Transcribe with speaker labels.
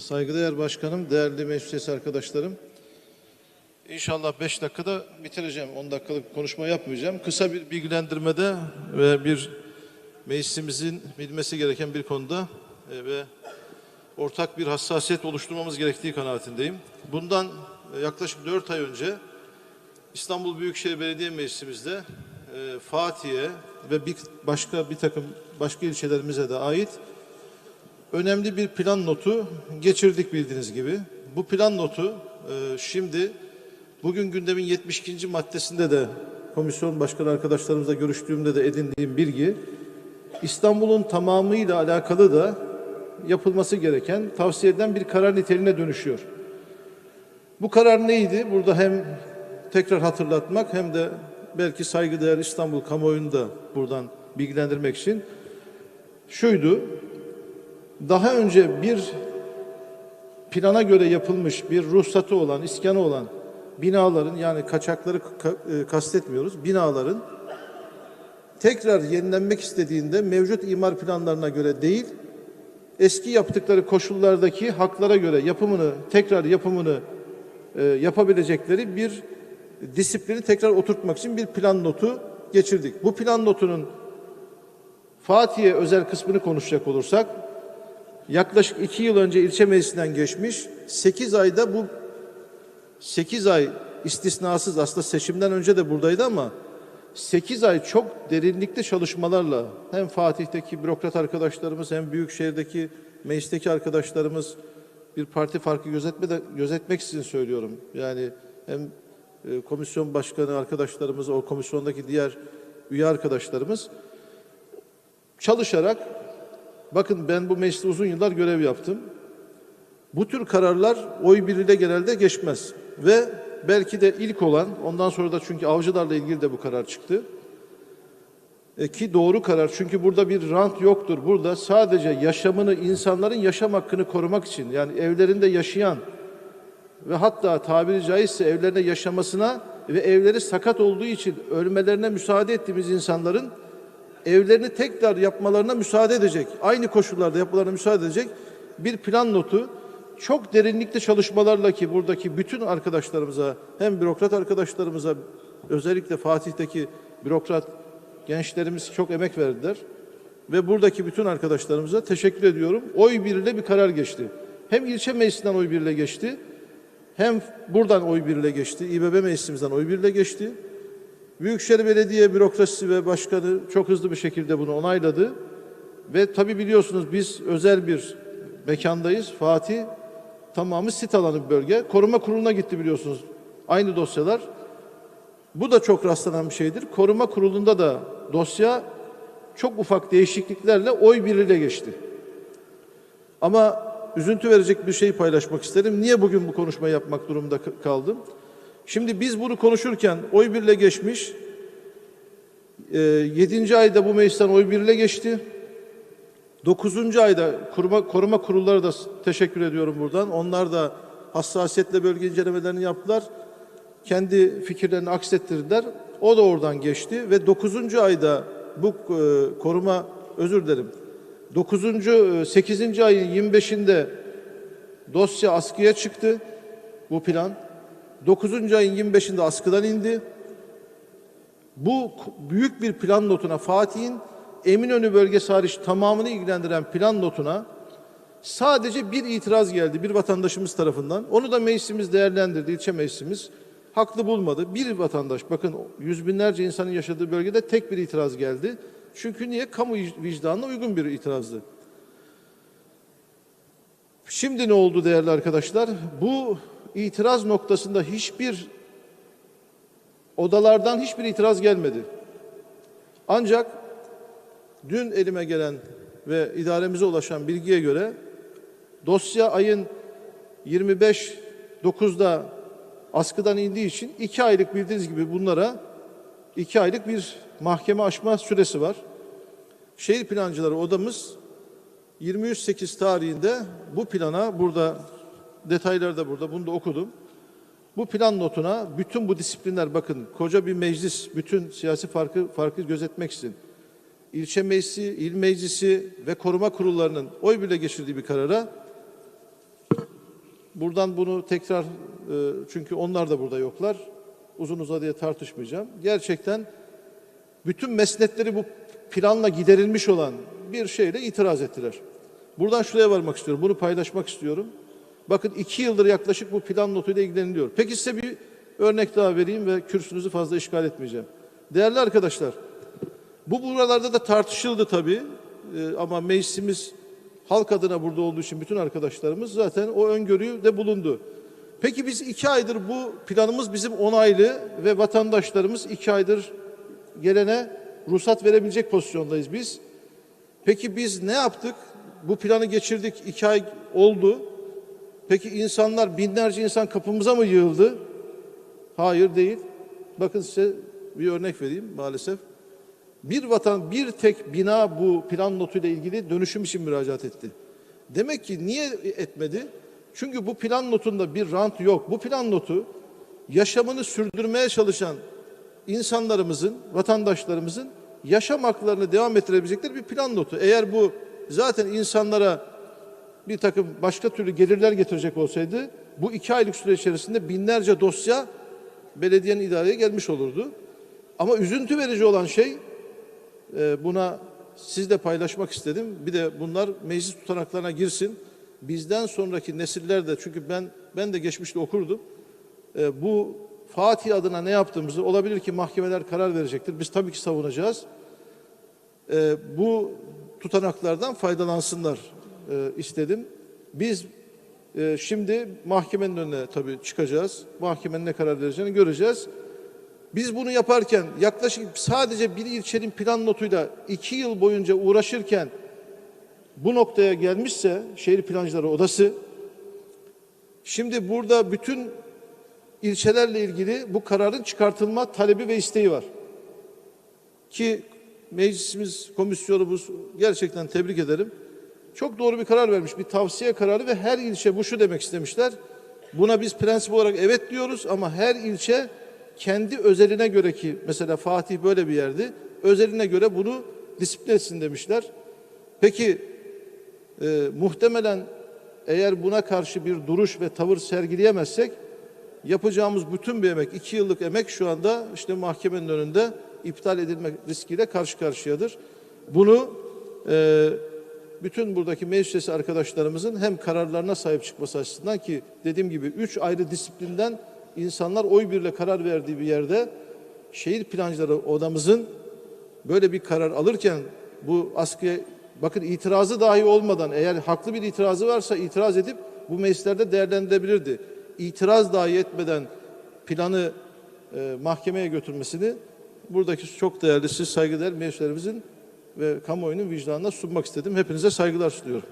Speaker 1: Saygıdeğer başkanım, değerli meclis arkadaşlarım. İnşallah 5 dakikada bitireceğim. 10 dakikalık konuşma yapmayacağım. Kısa bir bilgilendirmede ve bir meclisimizin bilmesi gereken bir konuda e, ve ortak bir hassasiyet oluşturmamız gerektiği kanaatindeyim. Bundan e, yaklaşık 4 ay önce İstanbul Büyükşehir Belediye Meclisimizde e, Fatih'e ve bir başka bir takım başka ilçelerimize de ait önemli bir plan notu geçirdik bildiğiniz gibi. Bu plan notu e, şimdi bugün gündemin 72. maddesinde de komisyon başkanı arkadaşlarımızla görüştüğümde de edindiğim bilgi İstanbul'un tamamıyla alakalı da yapılması gereken, tavsiye edilen bir karar niteliğine dönüşüyor. Bu karar neydi? Burada hem tekrar hatırlatmak hem de belki saygıdeğer İstanbul kamuoyunu da buradan bilgilendirmek için şuydu. Daha önce bir plana göre yapılmış bir ruhsatı olan, iskanı olan binaların yani kaçakları ka- e, kastetmiyoruz. Binaların tekrar yenilenmek istediğinde mevcut imar planlarına göre değil, eski yaptıkları koşullardaki haklara göre yapımını, tekrar yapımını e, yapabilecekleri bir disiplini tekrar oturtmak için bir plan notu geçirdik. Bu plan notunun Fatih'e özel kısmını konuşacak olursak, yaklaşık iki yıl önce ilçe meclisinden geçmiş, 8 ayda bu 8 ay istisnasız aslında seçimden önce de buradaydı ama 8 ay çok derinlikli çalışmalarla hem Fatih'teki bürokrat arkadaşlarımız hem Büyükşehir'deki meclisteki arkadaşlarımız bir parti farkı gözetme de, gözetmek için söylüyorum. Yani hem e, komisyon başkanı arkadaşlarımız, o komisyondaki diğer üye arkadaşlarımız çalışarak bakın ben bu mecliste uzun yıllar görev yaptım. Bu tür kararlar oy birliğiyle genelde geçmez. Ve belki de ilk olan, ondan sonra da çünkü avcılarla ilgili de bu karar çıktı. E, ki doğru karar çünkü burada bir rant yoktur. Burada sadece yaşamını, insanların yaşam hakkını korumak için yani evlerinde yaşayan ve hatta tabiri caizse evlerinde yaşamasına ve evleri sakat olduğu için ölmelerine müsaade ettiğimiz insanların evlerini tekrar yapmalarına müsaade edecek, aynı koşullarda yapmalarına müsaade edecek bir plan notu çok derinlikli çalışmalarla ki buradaki bütün arkadaşlarımıza hem bürokrat arkadaşlarımıza özellikle Fatih'teki bürokrat gençlerimiz çok emek verdiler. Ve buradaki bütün arkadaşlarımıza teşekkür ediyorum. Oy birliğiyle bir karar geçti. Hem ilçe meclisinden oy birliğiyle geçti. Hem buradan oy birliğiyle geçti. İBB meclisimizden oy birliğiyle geçti. Büyükşehir Belediye bürokrasisi ve başkanı çok hızlı bir şekilde bunu onayladı. Ve tabii biliyorsunuz biz özel bir mekandayız. Fatih tamamı sit alanı bir bölge. Koruma kuruluna gitti biliyorsunuz. Aynı dosyalar. Bu da çok rastlanan bir şeydir. Koruma kurulunda da dosya çok ufak değişikliklerle oy birliğiyle geçti. Ama üzüntü verecek bir şey paylaşmak isterim. Niye bugün bu konuşmayı yapmak durumunda kaldım? Şimdi biz bunu konuşurken oy birle geçmiş. E, 7. ayda bu meclisten oy birle geçti. 9. ayda koruma, koruma kurulları da teşekkür ediyorum buradan. Onlar da hassasiyetle bölge incelemelerini yaptılar. Kendi fikirlerini aksettirdiler. O da oradan geçti ve 9. ayda bu e, koruma özür dilerim. 9. e, 8. ayın 25'inde dosya askıya çıktı. Bu plan. 9. ayın 25'inde askıdan indi. Bu büyük bir plan notuna Fatih'in Eminönü bölgesi hariç tamamını ilgilendiren plan notuna sadece bir itiraz geldi bir vatandaşımız tarafından. Onu da meclisimiz değerlendirdi, ilçe meclisimiz. Haklı bulmadı. Bir vatandaş, bakın yüz binlerce insanın yaşadığı bölgede tek bir itiraz geldi. Çünkü niye? Kamu vicdanına uygun bir itirazdı. Şimdi ne oldu değerli arkadaşlar? Bu itiraz noktasında hiçbir odalardan hiçbir itiraz gelmedi. Ancak dün elime gelen ve idaremize ulaşan bilgiye göre dosya ayın 25 9'da askıdan indiği için iki aylık bildiğiniz gibi bunlara iki aylık bir mahkeme aşma süresi var. Şehir plancıları odamız 23.8 tarihinde bu plana burada detayları da burada bunu da okudum. Bu plan notuna bütün bu disiplinler bakın koca bir meclis bütün siyasi farkı farkı gözetmek için ilçe meclisi, il meclisi ve koruma kurullarının oy bile geçirdiği bir karara Buradan bunu tekrar e, çünkü onlar da burada yoklar. Uzun uzadıya tartışmayacağım. Gerçekten bütün mesnetleri bu planla giderilmiş olan bir şeyle itiraz ettiler. Buradan şuraya varmak istiyorum. Bunu paylaşmak istiyorum. Bakın iki yıldır yaklaşık bu plan notuyla ilgileniliyor. Peki size bir örnek daha vereyim ve kürsünüzü fazla işgal etmeyeceğim. Değerli arkadaşlar, bu buralarda da tartışıldı tabii Ee, ama meclisimiz halk adına burada olduğu için bütün arkadaşlarımız zaten o öngörüyü de bulundu. Peki biz iki aydır bu planımız bizim onaylı ve vatandaşlarımız iki aydır gelene ruhsat verebilecek pozisyondayız biz. Peki biz ne yaptık? Bu planı geçirdik, iki ay oldu. Peki insanlar, binlerce insan kapımıza mı yığıldı? Hayır değil. Bakın size bir örnek vereyim maalesef. Bir vatan, bir tek bina bu plan notuyla ilgili dönüşüm için müracaat etti. Demek ki niye etmedi? Çünkü bu plan notunda bir rant yok. Bu plan notu yaşamını sürdürmeye çalışan insanlarımızın, vatandaşlarımızın yaşam haklarını devam ettirebilecekleri bir plan notu. Eğer bu zaten insanlara bir takım başka türlü gelirler getirecek olsaydı bu iki aylık süre içerisinde binlerce dosya belediyenin idareye gelmiş olurdu. Ama üzüntü verici olan şey e, buna sizle paylaşmak istedim. Bir de bunlar meclis tutanaklarına girsin. Bizden sonraki nesiller de çünkü ben ben de geçmişte okurdum. E, bu Fatih adına ne yaptığımızı olabilir ki mahkemeler karar verecektir. Biz tabii ki savunacağız. E, bu tutanaklardan faydalansınlar e, istedim. Biz e, şimdi mahkemenin önüne tabii çıkacağız. Mahkemenin ne karar vereceğini göreceğiz. Biz bunu yaparken yaklaşık sadece bir ilçenin plan notuyla iki yıl boyunca uğraşırken bu noktaya gelmişse şehir plancıları odası şimdi burada bütün ilçelerle ilgili bu kararın çıkartılma talebi ve isteği var. Ki meclisimiz komisyonumuz gerçekten tebrik ederim. Çok doğru bir karar vermiş. Bir tavsiye kararı ve her ilçe bu şu demek istemişler. Buna biz prensip olarak evet diyoruz ama her ilçe kendi özeline göre ki mesela Fatih böyle bir yerdi. Özeline göre bunu disiplin etsin demişler. Peki e, muhtemelen eğer buna karşı bir duruş ve tavır sergileyemezsek yapacağımız bütün bir emek, iki yıllık emek şu anda işte mahkemenin önünde iptal edilmek riskiyle karşı karşıyadır. Bunu e, bütün buradaki meclis arkadaşlarımızın hem kararlarına sahip çıkması açısından ki dediğim gibi üç ayrı disiplinden insanlar oy birle karar verdiği bir yerde şehir plancıları odamızın böyle bir karar alırken bu askıya bakın itirazı dahi olmadan eğer haklı bir itirazı varsa itiraz edip bu meclislerde değerlendirebilirdi. İtiraz dahi etmeden planı e, mahkemeye götürmesini buradaki çok değerli siz saygıdeğer meclislerimizin ve kamuoyunun vicdanına sunmak istedim. Hepinize saygılar sunuyorum.